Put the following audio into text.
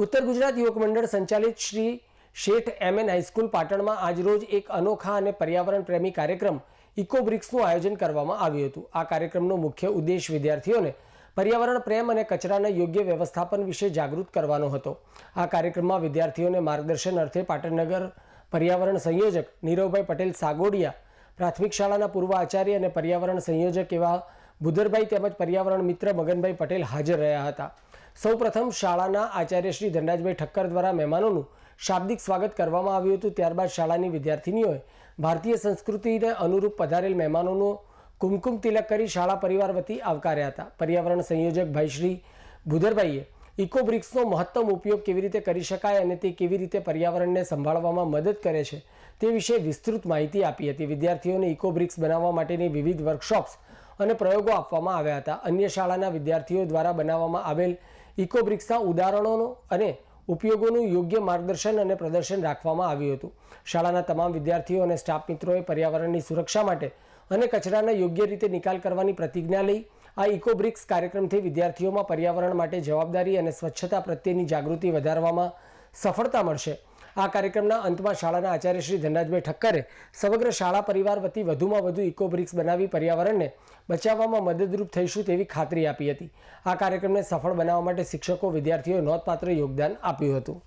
ઉત્તર ગુજરાત યુવક મંડળ સંચાલિત શ્રી શેઠ એમ એન હાઈસ્કૂલ પાટણમાં આજરોજ એક અનોખા અને પર્યાવરણ પ્રેમી કાર્યક્રમ ઇકોબ્રિક્સનું આયોજન કરવામાં આવ્યું હતું. આ કાર્યક્રમનો મુખ્ય ઉદ્દેશ વિદ્યાર્થીઓને પર્યાવરણ પ્રેમ અને કચરાના યોગ્ય વ્યવસ્થાપન વિશે જાગૃત કરવાનો હતો. આ કાર્યક્રમમાં વિદ્યાર્થીઓને માર્ગદર્શન અર્થે પાટણનગર પર્યાવરણ સંયોજક નીરવભાઈ પટેલ સાગોડિયા, પ્રાથમિક શાળાના પૂર્વ આચાર્ય અને પર્યાવરણ સંયોજક એવા બુધરભાઈ તેમજ પર્યાવરણ મિત્ર મગનભાઈ પટેલ હાજર રહ્યા હતા. સૌપ્રથમ શાળાના આચાર્ય શ્રી ધનરાજભાઈ ઠક્કર દ્વારા મહેમાનોનું શાબ્દિક સ્વાગત કરવામાં આવ્યું હતું. ત્યારબાદ શાળાની વિદ્યાર્થીનીઓએ ભારતીય સંસ્કૃતિને અનુરૂપ પધારેલ મહેમાનોનો કુમકુમ તિલક કરી શાળા પરિવાર વતી આવકાર્યા હતા. પર્યાવરણ સંયોજક ભાઈ શ્રી બુધરભાઈએ ઇકોબ્રિક્સનો મહત્તમ ઉપયોગ કેવી રીતે કરી શકાય અને તે કેવી રીતે પર્યાવરણને સંભાળવામાં મદદ કરે છે તે વિશે વિસ્તૃત માહિતી આપી હતી. વિદ્યાર્થીઓને ઇકોબ્રિક્સ બનાવવા માટેની વિવિધ વર્કશોપ્સ અને પ્રયોગો આપવામાં આવ્યા હતા. અન્ય શાળાના વિદ્યાર્થીઓ દ્વારા બનાવવામાં આવેલ ઇકોબ્રિક્સના ઉદાહરણોનો અને ઉપયોગોનું યોગ્ય માર્ગદર્શન અને પ્રદર્શન રાખવામાં આવ્યું હતું. શાળાના તમામ વિદ્યાર્થીઓ અને સ્ટાફ મિત્રોએ પર્યાવરણની સુરક્ષા માટે અને કચરાના યોગ્ય રીતે નિકાલ કરવાની પ્રતિજ્ઞા લઈ આ ઇકોબ્રિક્સ કાર્યક્રમથી વિદ્યાર્થીઓમાં પર્યાવરણ માટે જવાબદારી અને સ્વચ્છતા પ્રત્યેની જાગૃતિ વધારવામાં સફળતા મળશે. આ કાર્યક્રમના અંતમાં શાળાના આચાર્ય શ્રી ધનરાજભાઈ ઠક્કરે સમગ્ર શાળા પરિવાર વતી વધુમાં વધુ ઇકોબ્રિક્સ બનાવી પર્યાવરણને બચાવવામાં મદદરૂપ થઈશું તેવી ખાતરી આપી હતી. આ કાર્યક્રમને સફળ બનાવવા માટે શિક્ષકો વિદ્યાર્થીઓએ નોંધપાત્ર યોગદાન આપ્યું હતું.